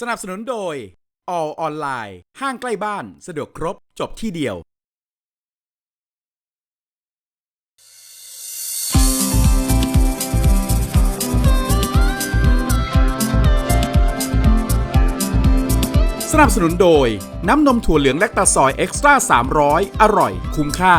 สนับสนุนโดย All ออนไลน์ห้างใกล้บ้านสะดวกครบจบที่เดียว สนับสนุนโดย น้ำนมถั่วเหลืองแลคตาซอยเอ็กซ์ตร้า300 อร่อยคุ้มค่า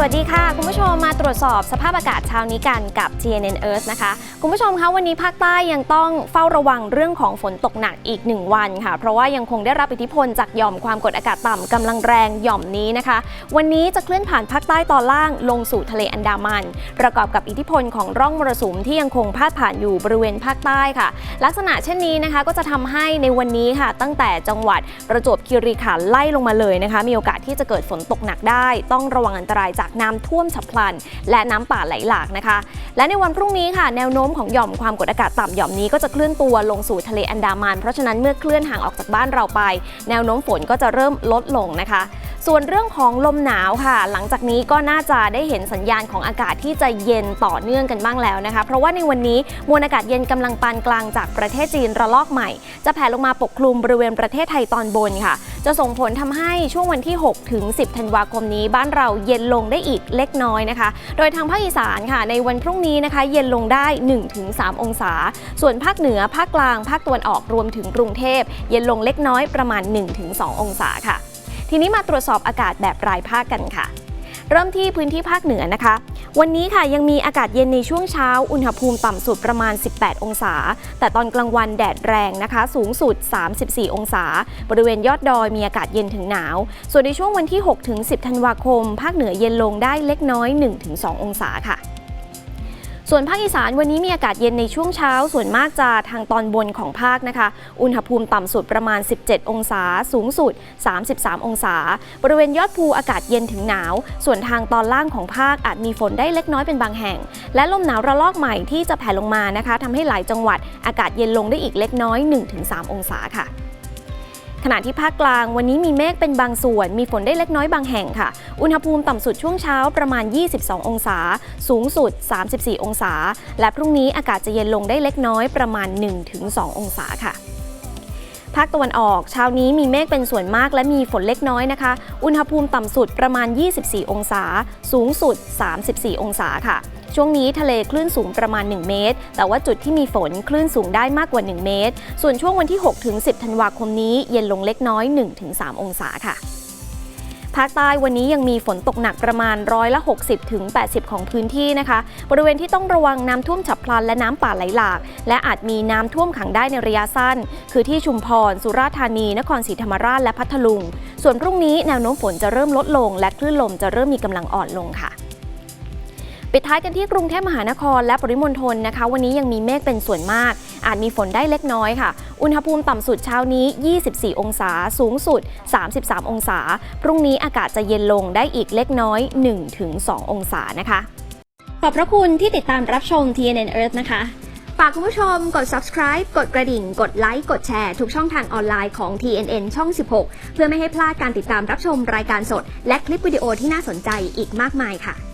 สวัสดีค่ะ คุณผู้ชมมาตรวจสอบสภาพอากาศเช้านี้กันกับ TNN Earth นะคะ คุณผู้ชมคะวันนี้ภาคใต้ยังต้องเฝ้าระวังเรื่องของฝนตกหนักอีก 1 วันค่ะ เพราะว่ายังคงได้รับอิทธิพลจากหย่อมความกดอากาศต่ำกำลังแรงหย่อมนี้นะคะ วันนี้จะเคลื่อนผ่านภาคใต้ตอนล่างลงสู่ทะเลอันดามัน ประกอบกับอิทธิพลของร่องมรสุมที่ยังคงพาดผ่านอยู่บริเวณภาคใต้ค่ะ ลักษณะเช่นนี้นะคะก็จะทำให้ในวันนี้ค่ะ ตั้งแต่จังหวัดประจวบคีรีขันธ์ไล่ลงมาเลยนะคะ มีโอกาสที่จะเกิดฝนตกหนักได้ ต้องระวังอันตรายจากน้ำท่วมฉับพลัน และน้ำป่าไหลหลากนะคะ และในวันพรุ่งนี้ค่ะ แนวโน้มของหย่อมความกดอากาศต่ำหย่อมนี้ก็จะเคลื่อนตัวลงสู่ทะเลอันดามัน เพราะฉะนั้นเมื่อเคลื่อนห่างออกจากบ้านเราไป แนวโน้มฝนก็จะเริ่มลดลงนะคะ ส่วนเรื่องของลมหนาวค่ะ หลังจากนี้ก็น่าจะได้เห็นสัญญาณของอากาศที่จะเย็นต่อเนื่องกันบ้างแล้วนะคะ เพราะว่าในวันนี้มวลอากาศเย็นกำลังปานกลางจากประเทศจีนระลอกใหม่ จะแผ่ลงมาปกคลุมบริเวณประเทศไทยตอนบนค่ะ จะส่งผลทำให้ช่วงวันที่ 6 ถึง 10 ธันวาคมนี้ บ้านเราเย็นลงได้อีกเล็กน้อยนะคะ โดยทางภาคอีสานค่ะ ในวันพรุ่งนี้นะคะ เย็นลงได้ 1-3 องศา ส่วนภาคเหนือภาคกลาง ภาคตะวันออกรวมถึงกรุงเทพ เย็นลงเล็กน้อยประมาณ 1-2 องศาค่ะ ทีนี้มาตรวจสอบอากาศแบบรายภาคกันค่ะ เริ่มที่พื้นที่ภาคเหนือนะคะ วันนี้ค่ะยังมีอากาศเย็นในช่วงเช้า อุณหภูมิต่ำสุดประมาณ 18 องศา แต่ตอนกลางวันแดดแรงนะคะ สูงสุด 34 องศา บริเวณยอดดอยมีอากาศเย็นถึงหนาว ส่วนในช่วงวันที่ 6-10 ธันวาคม ภาคเหนือเย็นลงได้เล็กน้อย 1-2 องศาค่ะ ส่วนภาคอีสานวันนี้มีอากาศเย็นในช่วงเช้า ส่วนมากจะทางตอนบนของภาคนะคะ อุณหภูมิต่ำสุดประมาณ 17 องศา สูงสุด 33 องศา บริเวณยอดภูอากาศเย็นถึงหนาว ส่วนทางตอนล่างของภาคอาจมีฝนได้เล็กน้อยเป็นบางแห่ง และลมหนาวระลอกใหม่ที่จะแผ่ลงมานะคะทำให้หลายจังหวัดอากาศเย็นลงได้อีกเล็กน้อย 1-3 องศาค่ะ ขณะที่ภาคกลางวันนี้มีเมฆเป็นบางส่วน มีฝนได้เล็กน้อยบางแห่งค่ะ อุณหภูมิต่ำสุดช่วงเช้าประมาณ 22 องศา สูงสุด 34 องศา และพรุ่งนี้อากาศจะเย็นลงได้เล็กน้อยประมาณ 1-2 องศาค่ะภาคตะวันออกเช้านี้มีเมฆเป็นส่วนมากและมีฝนเล็กน้อยนะคะ อุณหภูมิต่ำสุดประมาณ 24 องศา สูงสุด 34 องศาค่ะ ช่วงนี้ทะเลคลื่นสูงประมาณ 1 เมตร แต่ว่าจุดที่มีฝนคลื่นสูงได้มากกว่า 1 เมตร ส่วนช่วงวันที่ 6 ถึง 10 ธันวาคมนี้เย็นลงเล็กน้อย 1-3 องศาค่ะภาคใต้วันนี้ยังมีฝนตกหนักประมาณร้อยละ 60ถึง80 ของพื้นที่นะคะ บริเวณที่ต้องระวังน้ำท่วมฉับพลันและน้ำป่าไหลหลาก และอาจมีน้ำท่วมขังได้ในระยะสั้น คือที่ชุมพร สุราษฎร์ธานี นครศรีธรรมราชและพัทลุง ส่วนพรุ่งนี้แนวโน้มฝนจะเริ่มลดลง และคลื่นลมจะเริ่มมีกำลังอ่อนลงค่ะ ปิดท้ายกันที่กรุงเทพมหานครและปริมณฑลนะคะ วันนี้ยังมีเมฆเป็นส่วนมาก อาจมีฝนได้เล็กน้อยค่ะ อุณหภูมิต่ำสุดเช้านี้ 24 องศา สูงสุด 33 องศา พรุ่งนี้อากาศจะเย็นลงได้อีกเล็กน้อย 1-2 องศานะคะ ขอบพระคุณที่ติดตามรับชม TNN Earth นะคะ ฝากคุณผู้ชมกด subscribe กดกระดิ่ง กดไลค์ กดแชร์ทุกช่องทางออนไลน์ของ TNN ช่อง 16 เพื่อไม่ให้พลาดการติดตามรับชมรายการสด และคลิปวิดีโอที่น่าสนใจอีกมากมายค่ะ